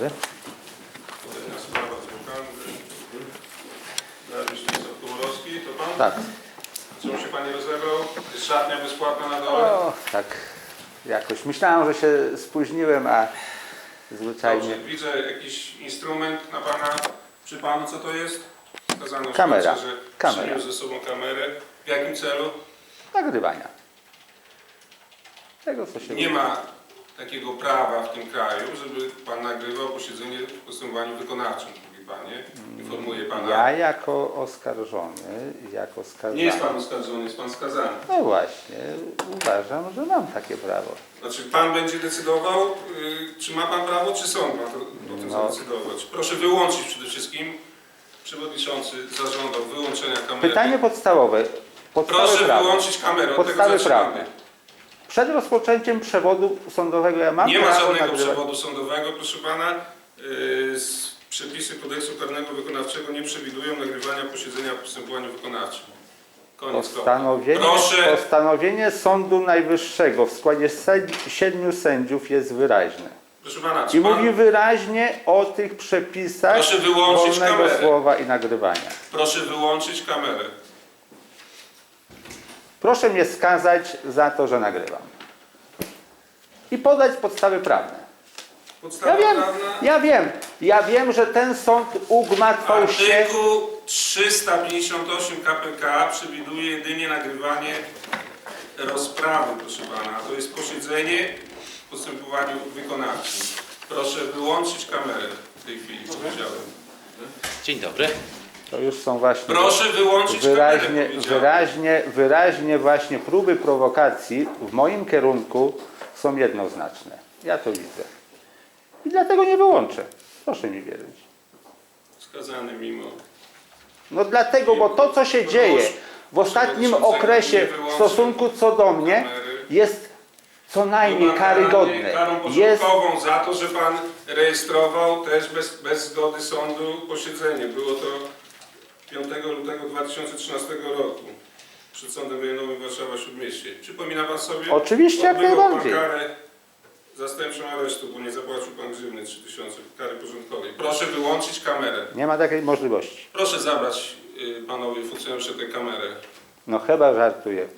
Dariusz to pan? Tak. Czemu się pan nie rozebrał? Szatnia bezpłatna na dole? O, tak. Jakoś myślałem, że się spóźniłem, a zwyczajnie. Dobrze, widzę jakiś instrument na pana, przy panu co to jest? Wskazano w Kamera. że Kamera. przyniósł ze sobą kamerę. W jakim celu? Nagrywania. Tego, co się Nie ma takiego prawa w tym kraju, żeby pan nagrywał posiedzenie w postępowaniu wykonawczym, mówi panie. Informuję pana. Ja jako oskarżony, jako skazany. Nie jest pan oskarżony, jest pan skazany. No właśnie, uważam, że mam takie prawo. Znaczy pan będzie decydował, y, czy ma pan prawo, czy sąd ma to, o tym No. zadecydować. Proszę wyłączyć przede wszystkim. Przewodniczący zażądał wyłączenia kamery. Pytanie podstawowe. Podstawy Proszę prawa. wyłączyć kamerę, od Podstawy tego zaczynamy. Przed rozpoczęciem przewodu sądowego ja mam Nie ma prawo żadnego nagrywać. przewodu sądowego, proszę pana. Y, s- Przepisy kodeksu karnego wykonawczego nie przewidują nagrywania posiedzenia w postępowaniu wykonawczym. Koniec kropka. Postanowienie, Proszę, postanowienie Sądu Najwyższego w składzie siedmiu sędziów jest wyraźne. proszę pana, I czy pan, mówi wyraźnie o tych przepisach Proszę wyłączyć wolnego kamerę. słowa i nagrywania. proszę wyłączyć kamerę. Proszę mnie skazać za to, że nagrywam. I podać podstawy prawne. Ja Podstawa wiem, prawna. ja wiem, ja wiem, że ten sąd ugmatwał się. Artykuł 358 KPK przewiduje jedynie nagrywanie rozprawy, proszę pana. To jest posiedzenie w postępowaniu wykonawczym. Proszę wyłączyć kamerę w tej chwili, co powiedziałem. Dzień dobry. To już są właśnie Proszę wyłączyć wyraźnie, kamerę, wyraźnie, wyraźnie właśnie próby prowokacji w moim kierunku są jednoznaczne. Ja to widzę. I dlatego nie wyłączę. Proszę mi wierzyć. Skazany mimo. No dlatego, bo to, co się dzieje w ostatnim okresie w stosunku co do mnie, jest co najmniej karygodne. Karą Jest, za to, że pan rejestrował też bez, bez zgody sądu posiedzenie. Było to 5 lutego 2013 roku przed Sądem Rejonowym Warszawa Śródmieście. Przypomina pan sobie? Oczywiście, jak Odbywał pan najbardziej. karę zastępczą aresztu, bo nie zapłacił pan grzywny 3000 kary porządkowej. Proszę wyłączyć kamerę. nie ma takiej możliwości. Proszę zabrać y, panowie funkcjonariusze tę kamerę. No chyba żartuję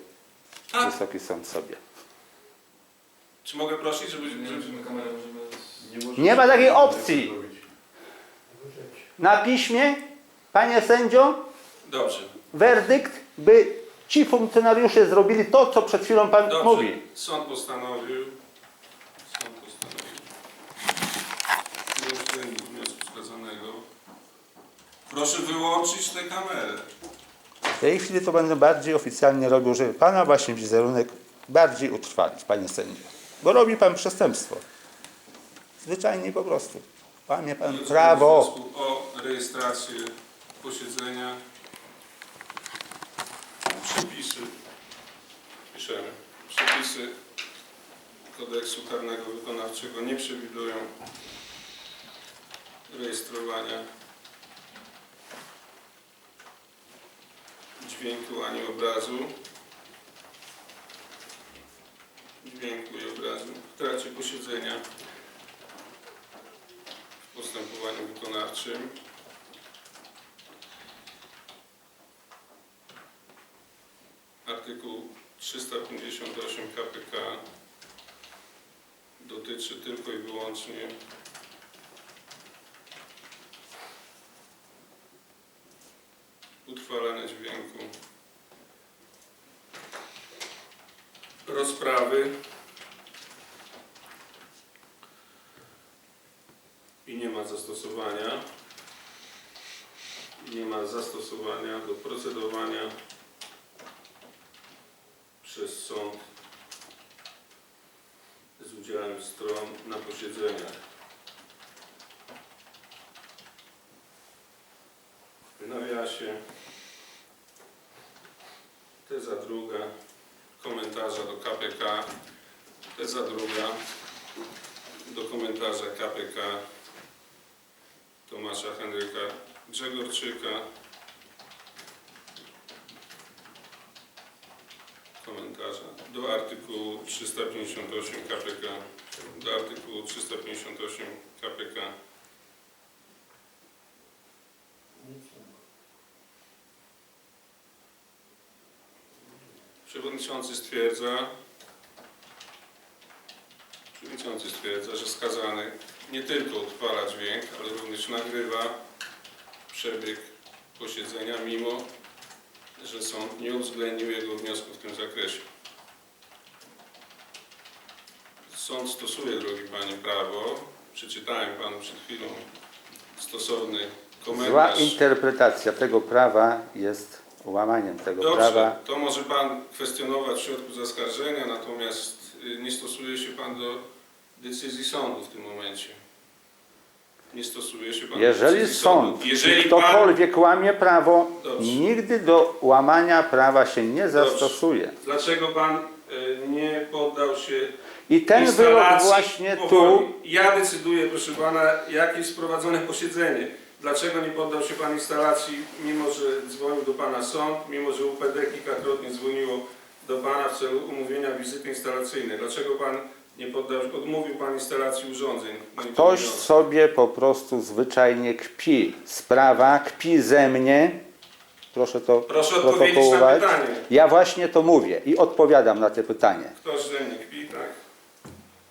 Tak. Wysoki Sąd sobie. Czy mogę prosić, żeby... żeby... Nie ma takiej opcji. Na piśmie, panie sędzio, Dobrze. werdykt, by ci funkcjonariusze zrobili to, co przed chwilą pan Dobrze. mówi. Sąd postanowił. Sąd postanowił. Uwzględnił wniosku skazanego. Proszę wyłączyć tę kamerę. W tej chwili to będę bardziej oficjalnie robił, żeby pana właśnie wizerunek bardziej utrwalić, panie sędzio. Bo robi pan przestępstwo. Zwyczajnie po prostu. Panie pan prawo. O rejestrację posiedzenia. Przepisy. Piszemy. Przepisy kodeksu karnego wykonawczego nie przewidują rejestrowania dźwięku ani obrazu. Dźwięku i obrazu w trakcie posiedzenia w postępowaniu wykonawczym. Artykuł 358 KPK dotyczy tylko i wyłącznie utrwalania dźwięku. Rozprawy i nie ma zastosowania nie ma zastosowania do procedowania przez sąd z udziałem stron na posiedzeniach. W nawiasie teza druga komentarza do KPK, teza druga do komentarza KPK Tomasza Henryka Grzegorczyka. Komentarza do artykułu 358 KPK, do artykułu 358 KPK Przewodniczący stwierdza, przewodniczący stwierdza, że skazany nie tylko utrwala dźwięk, ale również nagrywa przebieg posiedzenia, mimo że sąd nie uwzględnił jego wniosku w tym zakresie. Sąd stosuje, drogi Panie, prawo. Przeczytałem Panu przed chwilą stosowny Zła komentarz. interpretacja tego prawa jest łamaniem tego Dobrze, prawa. to może Pan kwestionować w środku zaskarżenia, natomiast y, nie stosuje się Pan do decyzji sądu w tym momencie. Nie stosuje się Pan do Jeżeli decyzji sąd, sądu. Jeżeli Pan, ktokolwiek łamie prawo, Dobrze. nigdy do łamania prawa się nie zastosuje. dlaczego Pan y, nie poddał się I ten wyrok właśnie powoli? tu, Ja decyduję, proszę Pana, jakie jest prowadzone posiedzenie. Dlaczego nie poddał się Pan instalacji, mimo że dzwonił do Pana sąd, mimo że UPD kilkakrotnie dzwoniło do Pana w celu umówienia wizyty instalacyjnej? Dlaczego Pan nie poddał, odmówił Pan instalacji urządzeń? ktoś sobie po prostu zwyczajnie kpi z prawa, kpi ze mnie. Proszę to Proszę odpowiedzieć na protokołować. pytanie. Ja właśnie to mówię i odpowiadam na te pytanie. Ktoś ze mnie kpi, tak?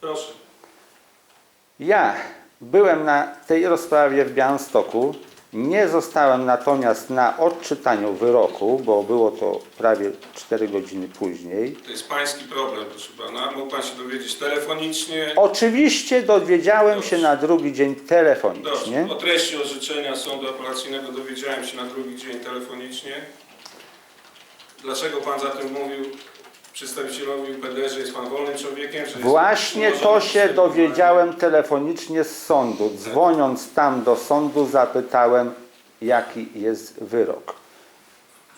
Proszę. Ja byłem na tej rozprawie w Białymstoku. Nie zostałem natomiast na odczytaniu wyroku, bo było to prawie 4 godziny później. To jest Pański problem, proszę Pana. Mógł Pan się dowiedzieć telefonicznie. Oczywiście dowiedziałem Dobrze. się na drugi dzień telefonicznie. Dobrze. O treści orzeczenia sądu apelacyjnego dowiedziałem się na drugi dzień telefonicznie. Dlaczego Pan zatem mówił przedstawicielowi UPD, że jest Pan wolnym człowiekiem? Że jest Właśnie to umożony się dowiedziałem telefonicznie z sądu. Dzwoniąc tam do sądu zapytałem, jaki jest wyrok.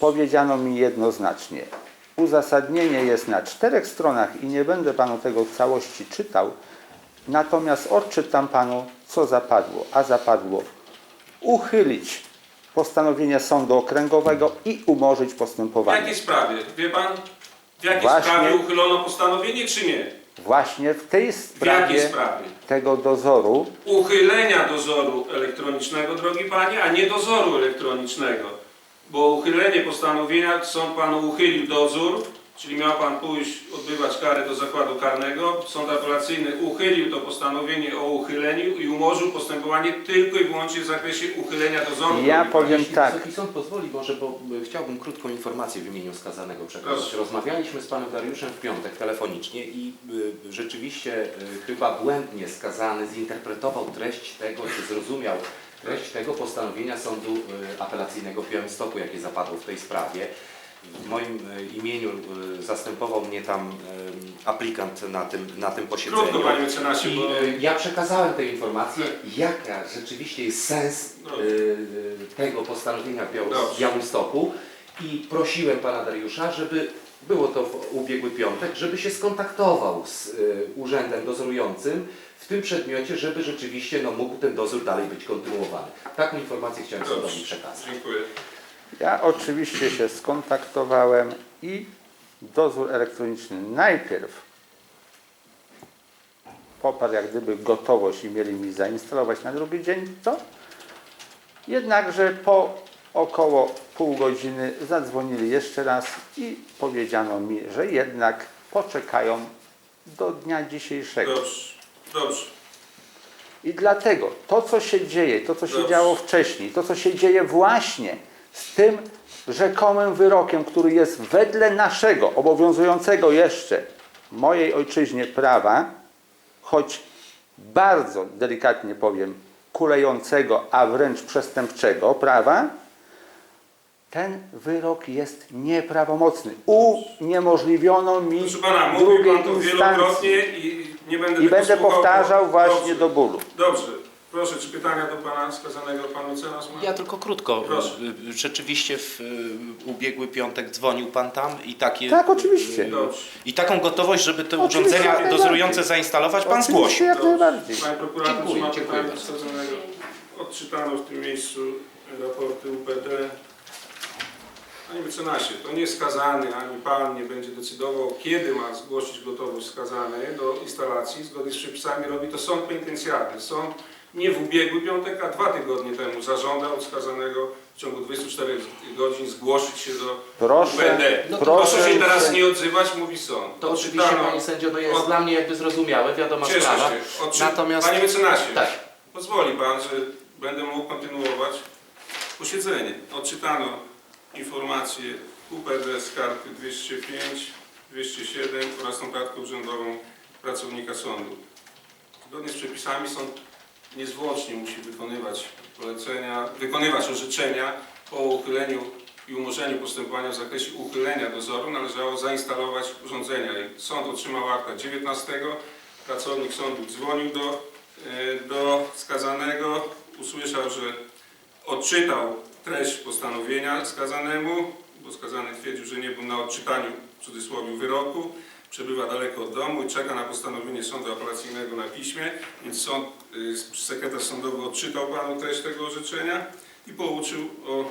Powiedziano mi jednoznacznie. Uzasadnienie jest na czterech stronach i nie będę panu tego w całości czytał. Natomiast odczytam panu, co zapadło. A zapadło uchylić postanowienie sądu okręgowego i umorzyć W postępowanie. jakiej sprawie? Wie Pan? W jakiej Właśnie- sprawie uchylono postanowienie, czy nie? Właśnie w tej W jakiej sprawie sprawie? tego dozoru Uchylenia dozoru elektronicznego, drogi Panie, a nie dozoru elektronicznego. Bo uchylenie postanowienia, sąd Panu uchylił dozór, czyli miał Pan pójść odbywać karę do zakładu karnego. Sąd apelacyjny uchylił to postanowienie o uchyleniu i umorzył postępowanie tylko i wyłącznie w zakresie uchylenia dozoru. Ja drogi powiem. Jeśli tak. Wysoki Sąd pozwoli, może, bo y, chciałbym krótką informację w imieniu skazanego przekazać. Proszę. Rozmawialiśmy z panem Dariuszem w piątek telefonicznie i y, rzeczywiście y, chyba błędnie skazany zinterpretował treść tego, czy zrozumiał treść tego postanowienia Sądu y, Apelacyjnego w Białymstoku, jakie zapadło w tej sprawie. W moim y, imieniu y, zastępował mnie tam y, aplikant na tym, na tym posiedzeniu. Krótko, Panie mecenasie, I bo... ja przekazałem tę informację, jaka rzeczywiście jest sens tego postanowienia w Biał- Dobrze. w Białymstoku i prosiłem pana Dariusza, żeby było to w ubiegły piątek, żeby się skontaktował z urzędem dozorującym w tym przedmiocie, żeby rzeczywiście no, mógł ten dozór dalej być kontynuowany. Taką informację chciałem Dobrze. sądowi przekazać. Dziękuję. Ja oczywiście się skontaktowałem i dozór elektroniczny najpierw poparł jak gdyby gotowość i mieli mi zainstalować na drugi dzień to. Jednakże po około pół godziny zadzwonili jeszcze raz i powiedziano mi, że jednak poczekają do dnia dzisiejszego. Dobrze. Dobrze. I dlatego to, co się dzieje, to, co się Dobrze. działo wcześniej, to, co się dzieje właśnie z tym rzekomym wyrokiem, który jest wedle naszego, obowiązującego jeszcze mojej ojczyźnie prawa, choć bardzo delikatnie powiem, kulejącego, a wręcz przestępczego prawa, ten wyrok jest nieprawomocny. Uniemożliwiono mi Proszę Pana, mówił drugiej Pan to instancji wielokrotnie i nie będę i tego będę słuchał, powtarzał bo- właśnie Dobrze. do bólu. Dobrze. Proszę, czy pytania do Pana skazanego Pan mecenas ma? Ja tylko krótko. Proszę. Y, Rzeczywiście w y, ubiegły piątek dzwonił Pan tam i takie. Tak, oczywiście. Dobrze. I taką gotowość, żeby te Oczywiście, jak urządzenia najbardziej. dozorujące zainstalować, Pan Oczywiście, zgłosił. jak najbardziej. Panie prokurator, Dziękuję, czy ma dziękuję pytanie bardzo. skazanego? Odczytano w tym miejscu raporty UPD. Panie mecenasie, to nie skazany, ani Pan nie będzie decydował, kiedy ma zgłosić gotowość skazany do instalacji. Zgodnie z przepisami robi to sąd penitencjarny. Sąd nie w ubiegły piątek, a dwa tygodnie temu zażądał od skazanego w ciągu 24 godzin zgłosić się do Proszę, UPD. No to Proszę proszę się teraz nie odzywać, mówi sąd. To oczywiście, Odczytano- Panie Sędzio, no jest od- dla mnie jakby zrozumiałe, wiadoma Cieszę sprawa. się. Odczy... Natomiast- Panie mecenasie, Tak. pozwoli Pan, że będę mógł kontynuować posiedzenie. Odczytano informację UPD z karty 205, 207 oraz tą kartkę urzędową pracownika sądu. Zgodnie z przepisami sąd niezwłocznie musi wykonywać polecenia, wykonywać orzeczenia po uchyleniu i umorzeniu postępowania w zakresie uchylenia dozoru należało zainstalować urządzenia. Sąd otrzymał akta 19. Pracownik sądu dzwonił do, e, do skazanego, usłyszał, że odczytał treść postanowienia skazanemu, bo skazany twierdził, że nie był na odczytaniu w cudzysłowie wyroku, przebywa daleko od domu i czeka na postanowienie sądu apelacyjnego na piśmie, więc sąd, y, sekretarz sądowy odczytał panu treść tego orzeczenia i pouczył o,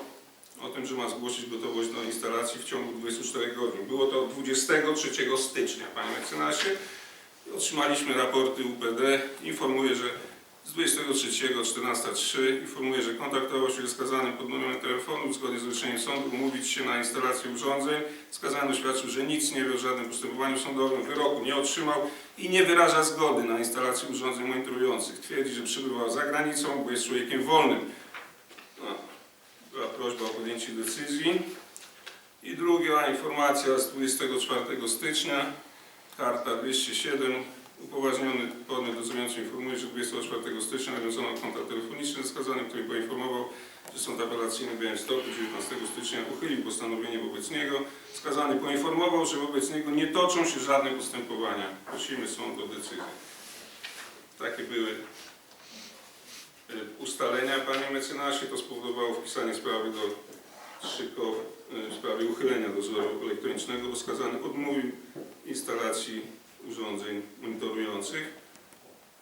o tym, że ma zgłosić gotowość do instalacji w ciągu 24 godzin. Było to 23 stycznia, panie mecenasie. Otrzymaliśmy raporty UPD. Informuję, że z 23 14.03 informuję, że kontaktował się ze skazanym pod numerem telefonu zgodnie z orzeczeniem sądu umówić się na instalację urządzeń. Skazany oświadczył, że nic nie wie o żadnym postępowaniu sądowym, wyroku nie otrzymał i nie wyraża zgody na instalację urządzeń monitorujących. Twierdzi, że przebywał za granicą, bo jest człowiekiem wolnym. No, była prośba o podjęcie decyzji. I druga informacja z 24 stycznia, karta 207. Upoważniony podmiot dozorujący informuje, że 24 stycznia nawiązano kontakt telefoniczny z skazanym, który poinformował, że sąd apelacyjny Białymstoku 19 stycznia uchylił postanowienie wobec niego. Skazany poinformował, że wobec niego nie toczą się żadne postępowania. Prosimy sąd o decyzję. Takie były e, ustalenia, panie mecenasie. To spowodowało wpisanie sprawy do szykow e, w sprawie uchylenia dozoru elektronicznego, bo skazany odmówił instalacji urządzeń monitorujących.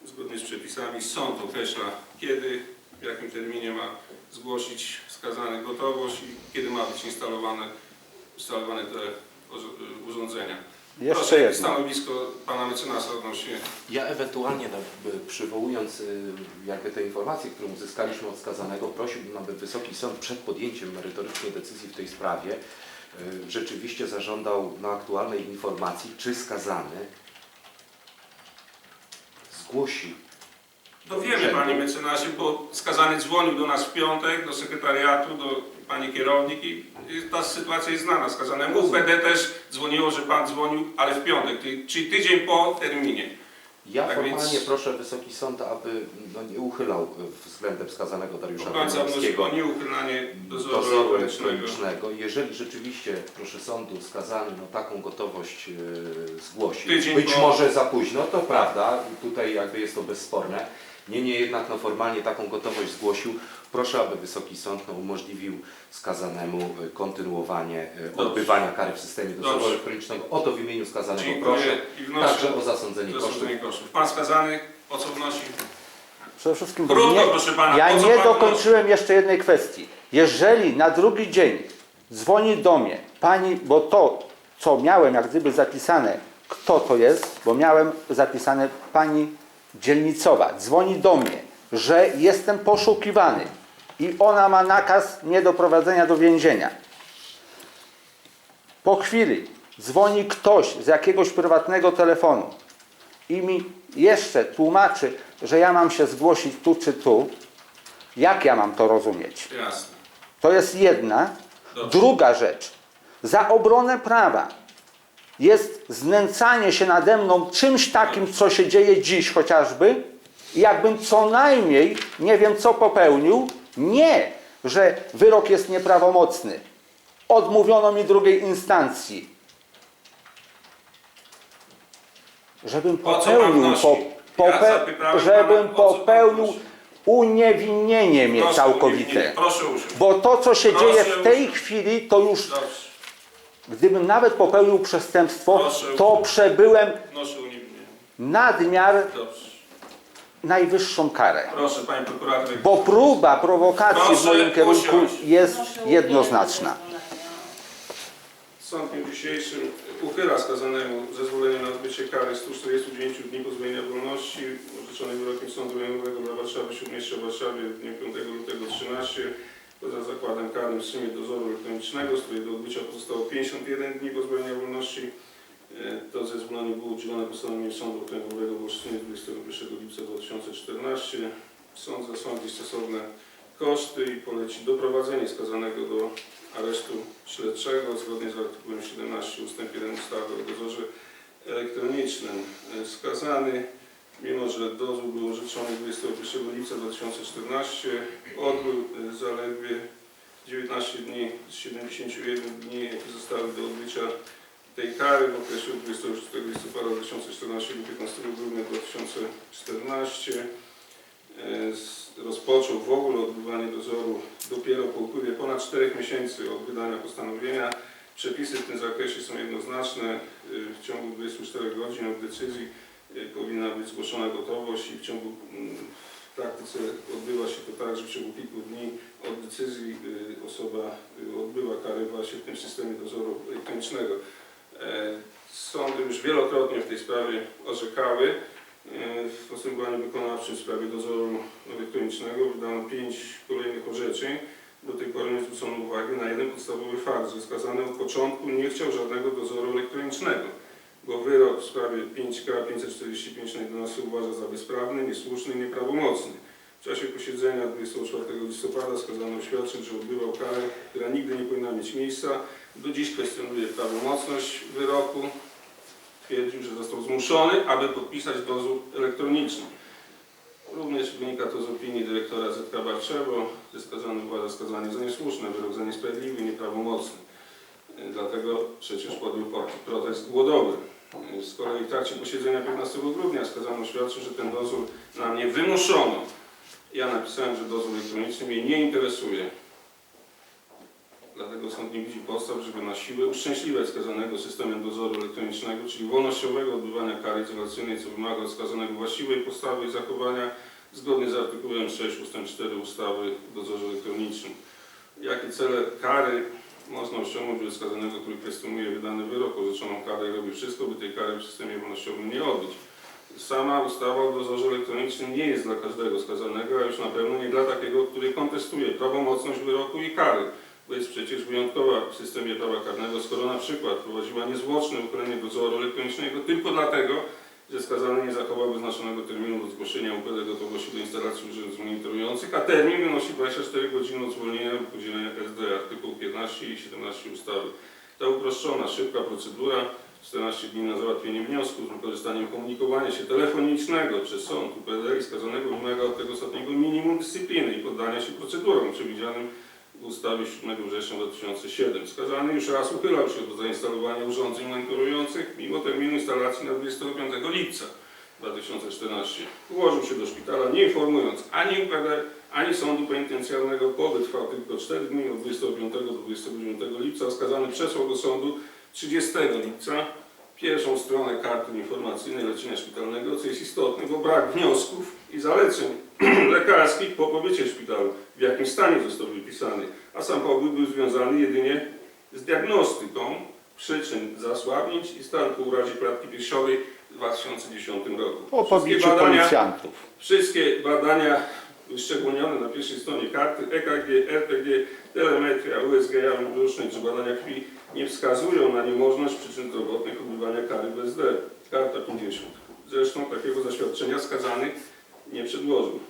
Zgodnie z przepisami sąd określa, kiedy, w jakim terminie ma zgłosić skazany gotowość i kiedy ma być instalowane, instalowane te urz- urządzenia. Jeszcze Proszę, jedno. stanowisko pana mecenasa odnośnie Ja ewentualnie, no, y, przywołując y, jakby te informacje, które uzyskaliśmy od skazanego, prosiłbym, aby Wysoki Sąd przed podjęciem merytorycznej decyzji w tej sprawie y, rzeczywiście zażądał na aktualnej informacji, czy skazany zgłosi No wiemy, panie mecenasie, bo skazany dzwonił do nas w piątek, do sekretariatu, do pani kierownik i ta sytuacja jest znana skazanemu. UPD też dzwoniło, że pan dzwonił, ale w piątek, czyli tydzień po terminie. Ja Tak formalnie więc- proszę Wysoki Sąd, aby no, nie uchylał y, względem skazanego Dariusza Obrońca wnosi Wojewódzkiego o nieuchylanie dozoru, dozoru elektronicznego. elektronicznego. Jeżeli rzeczywiście, proszę sądu, skazany no, taką gotowość yy, zgłosi, Tydzień być po- może za późno, to prawda, tutaj jakby jest to bezsporne. Niemniej jednak no, formalnie taką gotowość zgłosił. Proszę, aby Wysoki Sąd no, umożliwił skazanemu y, kontynuowanie y, Dobrze. odbywania kary w systemie dozoru Dobrze. elektronicznego. O to w imieniu skazanego Dziękuję proszę. i wnoszę Także o zasądzenie kosztów. zasądzenie kosztów. Pan skazany o co wnosi? Przede wszystkim, Krótko, nie, proszę pana, ja po co nie pan dokończyłem jeszcze jednej kwestii. Jeżeli na drugi dzień dzwoni do mnie pani, bo to, co miałem jak gdyby zapisane, kto to jest, bo miałem zapisane pani dzielnicowa, dzwoni do mnie, że jestem poszukiwany i ona ma nakaz niedoprowadzenia do więzienia. Po chwili dzwoni ktoś z jakiegoś prywatnego telefonu i mi jeszcze tłumaczy, że ja mam się zgłosić tu czy tu. Jak ja mam to rozumieć? Jasne. To jest jedna. Dobrze. Druga rzecz. Za obronę prawa jest znęcanie się nade mną czymś takim, co się dzieje dziś chociażby, i jakbym co najmniej nie wiem co popełnił. Nie, że wyrok jest nieprawomocny. Odmówiono mi drugiej instancji. Żebym popełnił, po, pope, żebym popełnił uniewinnienie mnie całkowite. Bo to, co się dzieje w tej chwili, to już. Gdybym nawet popełnił przestępstwo, Proszę to przebyłem Wnoszę nadmiar Dobrze. najwyższą karę. Proszę panie prokurator. Bo próba prowokacji w Proszę moim kierunku usiąść. jest jednoznaczna. Sąd w dniu dzisiejszym uchyla skazanemu zezwolenie na odbycie kary 149 dni pozbawienia wolności orzeczonej wyrokiem Sądu Rejonowego dla Warszawy, Śródmieścia w Warszawie w dniu 5 lutego 13 poza zakładem karnym w systemie dozoru elektronicznego, z której do odbycia pozostało 51 dni pozbawienia wolności. E, To zezwolenie było udzielone postanowieniem Sądu Okręgowego w Olsztynie 21 lipca 2014. Sąd zasądzi stosowne koszty i poleci doprowadzenie skazanego do aresztu śledczego zgodnie z artykułem 17 ust. 1 ustawy o dozorze elektronicznym. E, Skazany, mimo że dozór był orzeczony 21 lipca 2014, odbył e, zaledwie 19 dni z 71 dni, jakie zostały do odbycia tej kary w okresie od 24 listopada 2014 do 15 grudnia 2014. E, Rozpoczął w ogóle odbywanie dozoru dopiero po upływie ponad 4 miesięcy od wydania postanowienia. Przepisy w tym zakresie są jednoznaczne. E, W ciągu 24 godzin od decyzji powinna zgłoszona gotowość i w ciągu mm, w praktyce odbywa się to tak, że w ciągu kilku dni od decyzji y, osoba y, odbywa karę właśnie w tym systemie dozoru elektronicznego. E, Sądy już wielokrotnie w tej sprawie orzekały. E, W postępowaniu wykonawczym w sprawie dozoru elektronicznego wydano pięć kolejnych orzeczeń. Do tej pory nie zwrócono uwagi na jeden podstawowy fakt, że skazany od początku nie chciał żadnego dozoru elektronicznego, bo wyrok w sprawie 5K 545 na 11 uważa za bezprawny, niesłuszny i nieprawomocny. W czasie posiedzenia 24 listopada skazano oświadczył, że odbywał karę, która nigdy nie powinna mieć miejsca. Do dziś kwestionuje prawomocność wyroku. Twierdził, że został zmuszony, aby podpisać dozór elektroniczny. Również wynika to z opinii dyrektora ZK Barczewo, że skazany uważa skazanie za niesłuszne, wyrok za niesprawiedliwy i nieprawomocny. Dlatego przecież podjął po- protest głodowy. Z kolei w trakcie posiedzenia 15 grudnia skazano oświadczył, że ten dozór na mnie wymuszono. Ja napisałem, że dozór elektroniczny mnie nie interesuje. Dlatego sąd nie widzi podstaw, żeby na siłę uszczęśliwiać skazanego systemem dozoru elektronicznego, czyli wolnościowego odbywania kary izolacyjnej, co wymaga od skazanego właściwej postawy i zachowania zgodnie z artykułem 6 ust. 4 ustawy o dozorze elektronicznym. Jakie cele kary osiągnąć wobec skazanego, który kwestionuje wydany wyrok, orzeczoną karę i robi wszystko, by tej kary w systemie wolnościowym nie odbyć. Sama ustawa o dozorze elektronicznym nie jest dla każdego skazanego, a już na pewno nie dla takiego, który kontestuje prawomocność wyroku i kary, bo jest przecież wyjątkowa w systemie prawa karnego, skoro na przykład prowadziła niezwłoczne uchylenie dozoru elektronicznego tylko dlatego, że skazany nie zachował wyznaczonego terminu do zgłoszenia UPD gotowości do instalacji urządzeń monitorujących, a termin wynosi 24 godziny od zwolnienia lub udzielenia SD, artykuł 15 i 17 ustawy. Ta uproszczona, szybka procedura 14 dni na załatwienie wniosku z wykorzystaniem komunikowania się telefonicznego przez sąd UPD i skazanego wymaga od tego ostatniego minimum dyscypliny i poddania się procedurom przewidzianym w ustawie 7 września 2007. Skazany już raz uchylał się do zainstalowania urządzeń monitorujących mimo terminu instalacji na 25 lipca 2014. Ułożył się do szpitala nie informując ani UPD, ani sądu penitencjarnego. Pobyt trwał tylko 4 dni od 25 do 29 lipca. Skazany przesłał do sądu 30 lipca pierwszą stronę karty informacyjnej leczenia szpitalnego, co jest istotne, bo brak wniosków i zaleceń lekarskich po pobycie w szpitalu, w jakim stanie został wypisany, a sam pobyt był związany jedynie z diagnostyką przyczyn zasłabnięć i stanu po urazie klatki piersiowej w 2010 roku. Po Wszystkie pobiciu badania- policjantów. Wszystkie badania wyszczególnione na pierwszej stronie karty EKG, RPG, telemetria, USG jawów brzusznych czy badania krwi nie wskazują na niemożność przyczyn zdrowotnych odbywania kary BSD. Karta 50. Zresztą takiego zaświadczenia skazany nie przedłożył.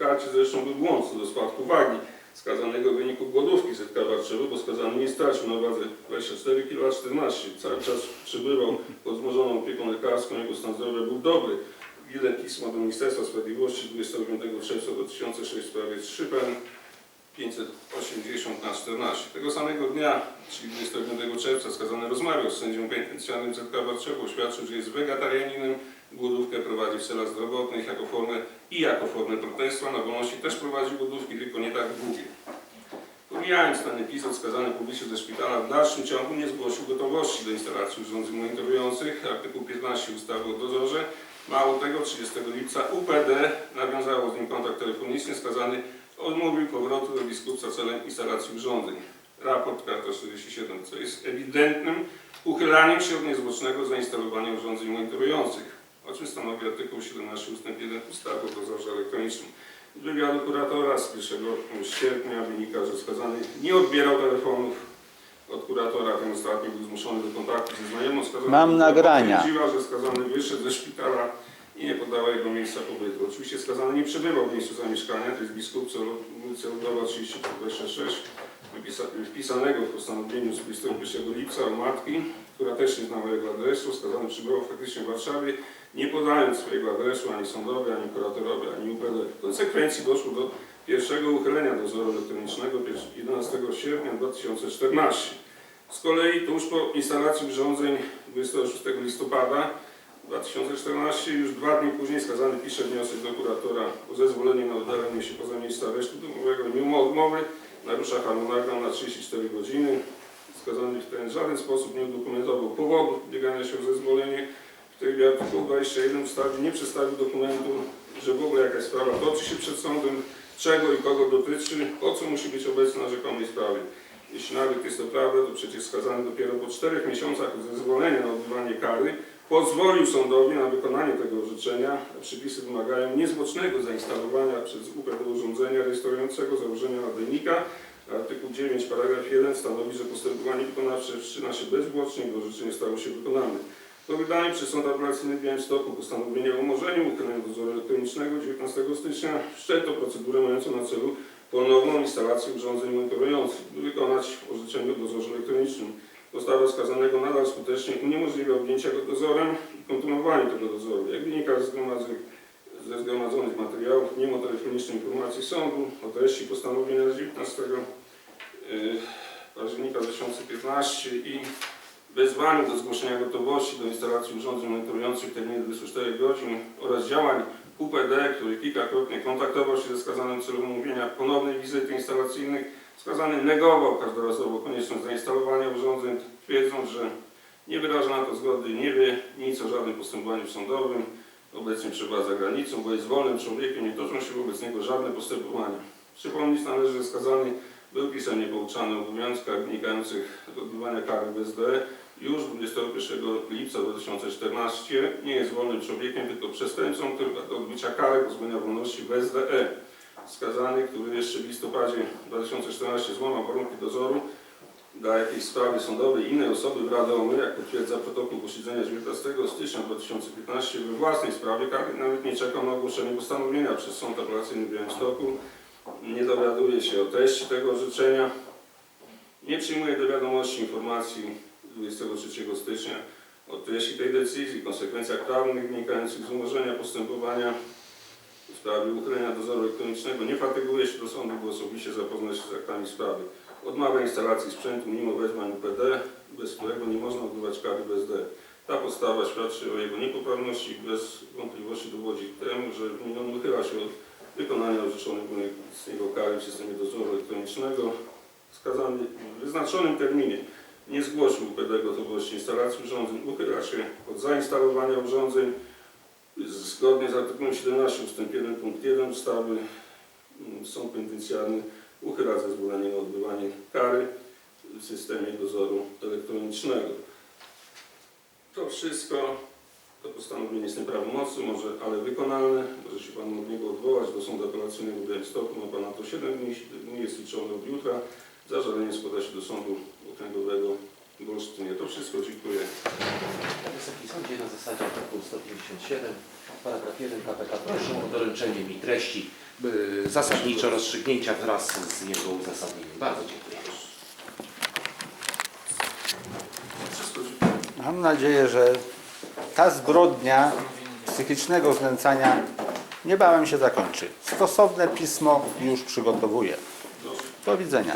Karcie zresztą był błąd co do spadku wagi skazanego w wyniku głodówki ZK Warszawy, bo skazany nie stracił na wadze 24 kg 14. Cały czas przebywał pod wzmożoną opieką lekarską, jego stan zdrowia był dobry. Ile pisma do Ministerstwa Sprawiedliwości 25 czerwca 2006 w sprawie Szypen 580 na 14. Tego samego dnia, czyli 25 czerwca, skazany rozmawiał z sędzią penitencjarnym ZK Warszawy, oświadczył, że jest wegetarianinem, głodówkę prowadzi w celach zdrowotnych jako formę i jako formę protestu, a na wolności też prowadzi głodówki, tylko nie tak długie. Pomijając ten epizod, skazany publicznie ze szpitala w dalszym ciągu nie zgłosił gotowości do instalacji urządzeń monitorujących, artykuł 15 ustawy o dozorze. Mało tego, 30 lipca UPD nawiązało z nim kontakt telefoniczny, skazany odmówił powrotu do biskupca celem instalacji urządzeń. Raport karta 47, co jest ewidentnym uchylaniem się od niezwłocznego zainstalowania urządzeń monitorujących, o czym stanowi artykuł 17 ust. 1 ustawy o dozorze elektronicznym. Z wywiadu kuratora z 1 sierpnia wynika, że skazany nie odbierał telefonów od kuratora, ten ostatni był zmuszony do kontaktu ze znajomą skazanego. Mam nagrania. potwierdziła, że skazany wyszedł ze szpitala i nie podała jego miejsca pobytu. Oczywiście skazany nie przebywał w miejscu zamieszkania, to jest biskup ulicy Ludowa 3426, wypisa- wpisanego w postanowieniu z 21 lipca u matki, która też nie znała jego adresu. Skazany przybywał faktycznie w Warszawie, nie podając swojego adresu ani sądowi, ani kuratorowi, ani UPD. W konsekwencji doszło do pierwszego uchylenia dozoru elektronicznego 11 sierpnia 2014. Z kolei tuż po instalacji urządzeń 26 listopada 2014, już dwa dni później skazany pisze wniosek do kuratora o zezwolenie na oddalenie się poza miejsce aresztu domowego mimo odmowy, narusza harmonogram na 34 godziny. Skazany w ten żaden sposób nie udokumentował powodu ubiegania się o zezwolenie. W trybie artykułu 21 ustawy nie przedstawił dokumentu, że w ogóle jakaś sprawa toczy się przed sądem, czego i kogo dotyczy, po co musi być obecny na rzekomej sprawie. Jeśli nawet jest to prawda, to przecież skazany dopiero po czterech miesiącach od zezwolenia na odbywanie kary pozwolił sądowi na wykonanie tego orzeczenia, a przepisy wymagają niezwłocznego zainstalowania przez UPD urządzenia rejestrującego założenia nadajnika. Artykuł 9 paragraf 1 stanowi, że postępowanie wykonawcze wszczyna się bezzwłocznie, gdy orzeczenie stało się wykonane. Po wydaniu przez Sąd Apelacyjny w Białymstoku postanowienia o umorzeniu uchylenia dozoru elektronicznego 19 stycznia wszczęto procedurę mającą na celu ponowną instalację urządzeń monitorujących, by wykonać orzeczenie o dozorze elektronicznym. Postawa skazanego nadal skutecznie uniemożliwia objęcie go dozorem i kontynuowanie tego dozoru. Jak wynika z ze zgromadzonych materiałów, mimo telefonicznej informacji sądu o treści postanowienia z 19 y, października 2015 i wezwaniu do zgłoszenia gotowości do instalacji urządzeń monitorujących w terminie 24 godzin oraz działań UPD, który kilkakrotnie kontaktował się ze skazanym w celu umówienia ponownej wizyty instalacyjnych, skazany negował każdorazowo konieczność zainstalowania urządzeń, twierdząc, że nie wyraża na to zgody, nie wie nic o żadnym postępowaniu sądowym, obecnie przebywa za granicą, bo jest wolnym człowiekiem, nie toczą się wobec niego żadne postępowania. Przypomnieć należy, że skazany był pisemnie pouczany o obowiązkach wynikających z odbywania kary w SDE już 21 lipca 2014 nie jest wolnym człowiekiem, tylko przestępcą, który do odbycia kary pozbawienia wolności w SDE. Skazany, który jeszcze w listopadzie 2014 złamał warunki dozoru dla jakiejś sprawy sądowej innej osoby w Radomy, jak potwierdza protokół posiedzenia z 19 stycznia 2015 we własnej sprawie nawet nie czekał na ogłoszenie postanowienia przez Sąd Apelacyjny w Białymstoku, nie dowiaduje się o treści tego orzeczenia, nie przyjmuje do wiadomości informacji 23 stycznia o treści tej decyzji, konsekwencjach prawnych wynikających z umorzenia postępowania w sprawie uchylenia dozoru elektronicznego, nie fatyguje się do sądu, by osobiście zapoznać się z aktami sprawy. Odmawia instalacji sprzętu mimo wezwań UPD, bez którego nie można odbywać kary w SD. Ta podstawa świadczy o jego niepoprawności i bez wątpliwości dowodzi temu, że on uchyla się od wykonania orzeczonej z niego kary w systemie dozoru elektronicznego. W wyznaczonym terminie nie zgłosił UPD gotowości instalacji urządzeń, uchyla się od zainstalowania urządzeń zgodnie z artykułem 17 ust. 1 punkt 1 ustawy mm, Sąd Penitencjarny uchyla zezwolenie na odbywanie kary w systemie dozoru elektronicznego. To wszystko, to postanowienie jest nieprawomocne, może, ale wykonalne. Może się Pan od niego odwołać do Sądu Apelacyjnego w Białymstoku. Ma Pan na to 7 dni, 7 dni jest liczone od jutra. Zażalenie składa się do Sądu Okręgowego w Olsztynie. To wszystko, dziękuję. Wysoki Sądzie na zasadzie artykułu 157, paragraf 1 KPK proszę o doręczenie mi treści y, zasadniczo rozstrzygnięcia wraz z jego uzasadnieniem. Bardzo dziękuję. Wszystko dziękuję. Mam nadzieję, że ta zbrodnia psychicznego znęcania niebawem się zakończy. Stosowne pismo już przygotowuję. Do widzenia.